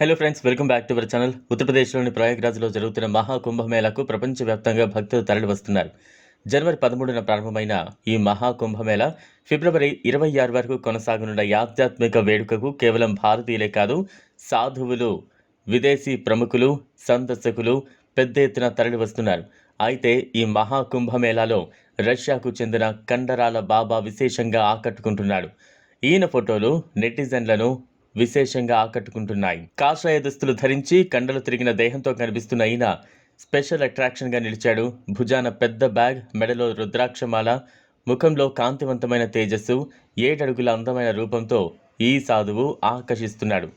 Hello friends welcome back to our channel ఉత్తరప్రదేశ్లోని ప్రయాగ్రాజ్లో జరుగుతున్న మహాకుంభమేళాకు ప్రపంచవ్యాప్తంగా భక్తులు తరలివస్తున్నారు. జనవరి పదమూడున ప్రారంభమైన ఈ మహాకుంభమేళ ఫిబ్రవరి ఇరవై ఆరు వరకు కొనసాగనున్న ఆధ్యాత్మిక వేడుకకు కేవలం భారతీయులే కాదు సాధువులు విదేశీ ప్రముఖులు సందర్శకులు పెద్ద ఎత్తున తరలివస్తున్నారు. అయితే ఈ మహాకుంభమేళాలో రష్యాకు చెందిన కండరాల బాబా విశేషంగా ఆకట్టుకుంటున్నాడు. ఈయన ఫోటోలు నెటిజన్లను విశేషంగా ఆకట్టుకుంటున్నాయి. కాషాయ దుస్తులు ధరించి కండలు తిరిగిన దేహంతో కనిపిస్తున్న ఈయన స్పెషల్ అట్రాక్షన్గా నిలిచాడు. భుజాన పెద్ద బ్యాగ్ మెడలో రుద్రాక్షమాల ముఖంలో కాంతివంతమైన తేజస్సు ఏడడుగుల అందమైన రూపంతో ఈ సాధువు ఆకర్షిస్తున్నాడు.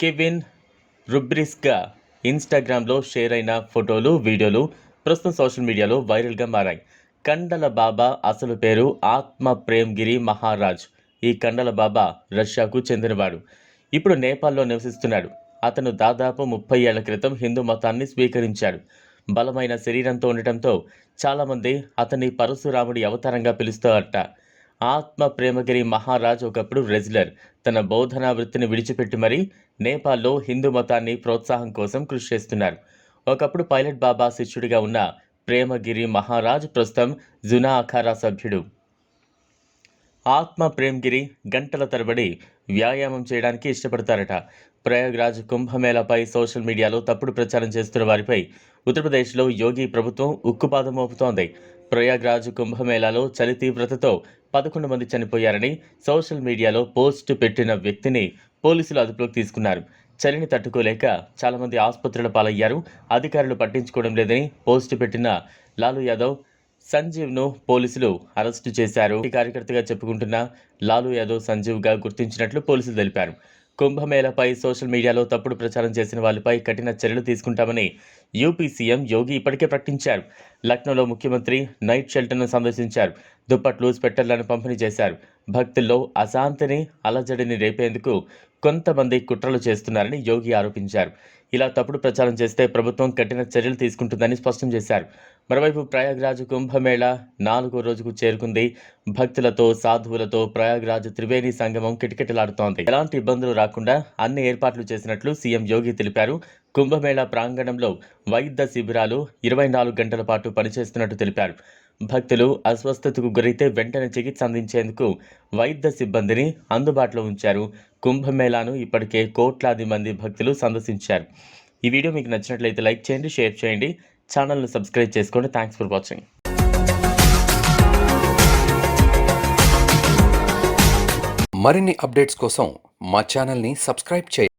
కెవిన్ రుబ్రిస్గా ఇన్స్టాగ్రామ్లో షేర్ అయిన ఫోటోలు వీడియోలు ప్రస్తుతం సోషల్ మీడియాలో వైరల్గా మారాయి. కండల బాబా అసలు పేరు ఆత్మ ప్రేమ్గిరి మహారాజ్. ఈ కండల బాబా రష్యాకు చెందినవాడు. ఇప్పుడు నేపాల్లో నివసిస్తున్నాడు. అతను దాదాపు ముప్పై ఏళ్ళ క్రితం హిందూ మతాన్ని స్వీకరించాడు. బలమైన శరీరంతో ఉండటంతో చాలామంది అతన్ని పరశురాముడి అవతారంగా పిలుస్తారట. ఆత్మ ప్రేమగిరి మహారాజ్ ఒకప్పుడు రెజ్లర్. తన బోధనా వృత్తిని విడిచిపెట్టి మరీ నేపాల్లో హిందూ మతాన్ని ప్రోత్సాహం కోసం కృషి చేస్తున్నారు. ఒకప్పుడు పైలట్ బాబా శిష్యుడిగా ఉన్న ప్రేమగిరి మహారాజ్ ప్రస్తుతం జునా అఖారా సభ్యుడు. ఆత్మ ప్రేమ్గిరి గంటల తరబడి వ్యాయామం చేయడానికి ఇష్టపడతారట. ప్రయాగ్రాజ్ కుంభమేళాపై సోషల్ మీడియాలో తప్పుడు ప్రచారం చేస్తున్న వారిపై ఉత్తరప్రదేశ్లో యోగి ప్రభుత్వం ఉక్కుపాదం మోపుతోంది ప్రయాగ్రాజ్ కుంభమేళాలో చలి తీవ్రతతో పదకొండు మంది చనిపోయారని సోషల్ మీడియాలో పోస్ట్ పెట్టిన వ్యక్తిని పోలీసులు అదుపులోకి తీసుకున్నారు. చలిని తట్టుకోలేక చాలామంది ఆసుపత్రుల పాలయ్యారు. అధికారులు పట్టించుకోవడం లేదని పోస్ట్ పెట్టిన లాలు యాదవ్ సంజీవ్ను పోలీసులు అరెస్టు చేశారు. ఈ కార్యకర్తగా చెప్పుకుంటున్న లాలూ యాదవ్ సంజీవ్గా గుర్తించినట్లు పోలీసులు తెలిపారు. కుంభమేళపై సోషల్ మీడియాలో తప్పుడు ప్రచారం చేసిన వారిపై కఠిన చర్యలు తీసుకుంటామని యూపీ సీఎం యోగి ఇప్పటికే ప్రకటించారు. లక్నోలో ముఖ్యమంత్రి నైట్ షెల్టర్ను సందర్శించారు. దుప్పట్లు స్వెట్టర్లను పంపిణీ చేశారు. భక్తుల్లో అశాంతిని అలజడిని రేపేందుకు కొంతమంది కుట్రలు చేస్తున్నారని యోగి ఆరోపించారు. ఇలా తప్పుడు ప్రచారం చేస్తే ప్రభుత్వం కఠిన చర్యలు తీసుకుంటుందని స్పష్టం చేశారు. మరోవైపు ప్రయాగ్రాజ్ కుంభమేళ నాలుగో రోజుకు చేరుకుంది. భక్తులతో సాధువులతో ప్రయాగ్రాజ్ త్రివేణి సంగమం కిటకిటలాడుతోంది. ఎలాంటి ఇబ్బందులు రాకుండా అన్ని ఏర్పాట్లు చేసినట్లు సీఎం యోగి తెలిపారు. కుంభమేళా ప్రాంగణంలో వైద్య శిబిరాలు ఇరవై నాలుగు గంటల పాటు పనిచేస్తున్నట్టు తెలిపారు. భక్తులు అస్వస్థతకు గురైతే వెంటనే చికిత్స అందించేందుకు వైద్య సిబ్బందిని అందుబాటులో ఉంచారు. కుంభమేళాను ఇప్పటికే కోట్లాది మంది భక్తులు సందర్శించారు. ఈ వీడియో మీకు నచ్చినట్లయితే లైక్ చేయండి షేర్ చేయండి. ఛానల్ను సబ్స్క్రైబ్ చేసుకోండి. థ్యాంక్స్ ఫర్ వాచింగ్ మరిన్ని అప్డేట్స్ కోసం మా ఛానల్ని సబ్స్క్రైబ్ చేయండి.